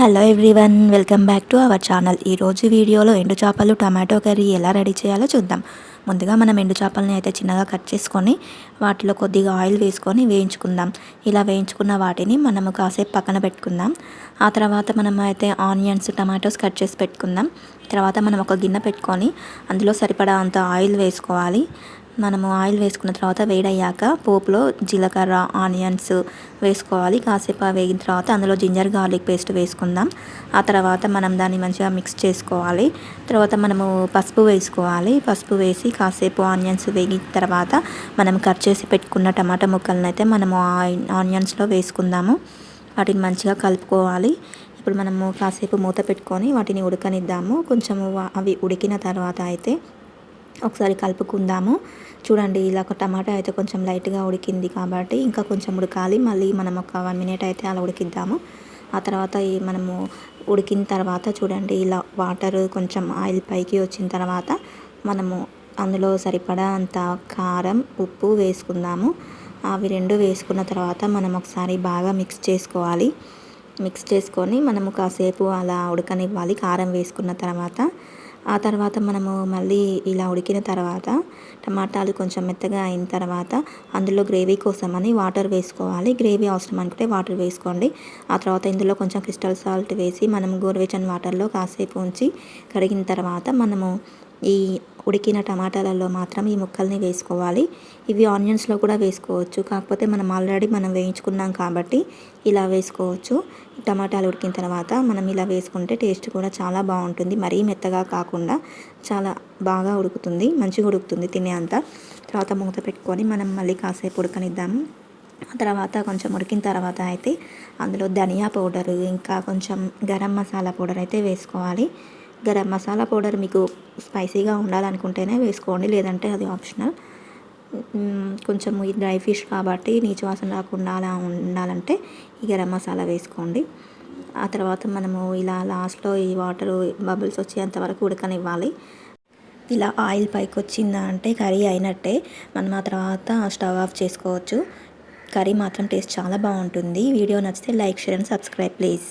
Hello everyone welcome back to our channel ఈరోజు వీడియోలో ఎండు చేపలు టమాటో కర్రీ ఎలా రెడీ చేయాలో చూద్దాం. ముందుగా మనం ఎండు చేపలని అయితే చిన్నగా కట్ చేసుకొని వాటిలో కొద్దిగా ఆయిల్ వేసుకొని వేయించుకుందాం. ఇలా వేయించుకున్న వాటిని మనము కాసేపు పక్కన పెట్టుకుందాం. ఆ తర్వాత మనం అయితే ఆనియన్స్ టమాటోస్ కట్ చేసి పెట్టుకుందాం. తర్వాత మనం ఒక గిన్నె పెట్టుకొని అందులో సరిపడా అంత ఆయిల్ వేసుకోవాలి. మనము ఆయిల్ వేసుకున్న తర్వాత వేడయ్యాక పోపులో జీలకర్ర ఆనియన్స్ వేసుకోవాలి. కాసేపు వేగిన తర్వాత అందులో జింజర్ గార్లిక్ పేస్ట్ వేసుకుందాం. ఆ తర్వాత మనం దాన్ని మంచిగా మిక్స్ చేసుకోవాలి. తర్వాత మనము పసుపు వేసుకోవాలి. పసుపు వేసి కాసేపు ఆనియన్స్ వేగిన తర్వాత మనం కట్ చేసి పెట్టుకున్న టమాటా ముక్కలను అయితే మనము ఆనియన్స్లో వేసుకుందాము. వాటిని మంచిగా కలుపుకోవాలి. ఇప్పుడు మనము కాసేపు మూత పెట్టుకొని వాటిని ఉడకనిద్దాము. కొంచెము అవి ఉడికిన తర్వాత అయితే ఒకసారి కలుపుకుందాము. చూడండి ఇలా ఒక టమాటా అయితే కొంచెం లైట్గా ఉడికింది కాబట్టి ఇంకా కొంచెం ఉడకాలి. మళ్ళీ మనం ఒక వన్ మినిట్ అయితే అలా ఉడికిద్దాము. ఆ తర్వాత మనము ఉడికిన తర్వాత చూడండి ఇలా వాటర్ కొంచెం ఆయిల్ పైకి వచ్చిన తర్వాత మనము అందులో సరిపడా అంత కారం ఉప్పు వేసుకుందాము. అవి రెండు వేసుకున్న తర్వాత మనం ఒకసారి బాగా మిక్స్ చేసుకోవాలి. మిక్స్ చేసుకొని మనము కాసేపు అలా ఉడకనివ్వాలి కారం వేసుకున్న తర్వాత. ఆ తర్వాత మనము మళ్ళీ ఇలా ఉడికిన తర్వాత టమాటాలు కొంచెం మెత్తగా అయిన తర్వాత అందులో గ్రేవీ కోసమని వాటర్ వేసుకోవాలి. గ్రేవీ అవసరం అనుకుంటే వాటర్ వేసుకోండి. ఆ తర్వాత ఇందులో కొంచెం క్రిస్టల్ సాల్ట్ వేసి మనం గోరువెచ్చని వాటర్లో కాసేపు ఉంచి కడిగిన తర్వాత మనము ఈ ఉడికిన టమాటాలలో మాత్రం ఈ ముక్కల్ని వేసుకోవాలి. ఇవి ఆనియన్స్లో కూడా వేసుకోవచ్చు. కాకపోతే మనం ఆల్రెడీ మనం వేయించుకున్నాం కాబట్టి ఇలా వేసుకోవచ్చు. టమాటాలు ఉడికిన తర్వాత మనం ఇలా వేసుకుంటే టేస్ట్ కూడా చాలా బాగుంటుంది. మరీ మెత్తగా కాకుండా చాలా బాగా ఉడుకుతుంది. మంచిగా ఉడుకుతుంది తినే అంత. తర్వాత మూత పెట్టుకొని మనం మళ్ళీ కాసేపు ఉడకనిద్దాము తర్వాత కొంచెం ఉడికిన తర్వాత అయితే అందులో ధనియా పౌడర్ ఇంకా కొంచెం గరం మసాలా పౌడర్ అయితే వేసుకోవాలి. గరం మసాలా పౌడర్ మీకు స్పైసీగా ఉండాలనుకుంటేనే వేసుకోండి లేదంటే అది ఆప్షనల్. కొంచెం ఈ డ్రై ఫిష్ కాబట్టి నీచు వాసన రాకుండా అలా ఉండాలంటే ఈ గరం మసాలా వేసుకోండి. ఆ తర్వాత మనము ఇలా లాస్ట్లో ఈ వాటర్ బబుల్స్ వచ్చేంత వరకు ఉడకనివ్వాలి. ఇలా ఆయిల్ పైకి వచ్చిందా అంటే కర్రీ అయినట్టే మనం ఆ తర్వాత స్టవ్ ఆఫ్ చేసుకోవచ్చు. కర్రీ మాత్రం టేస్ట్ చాలా బాగుంటుంది. వీడియో నచ్చితే like share and subscribe please.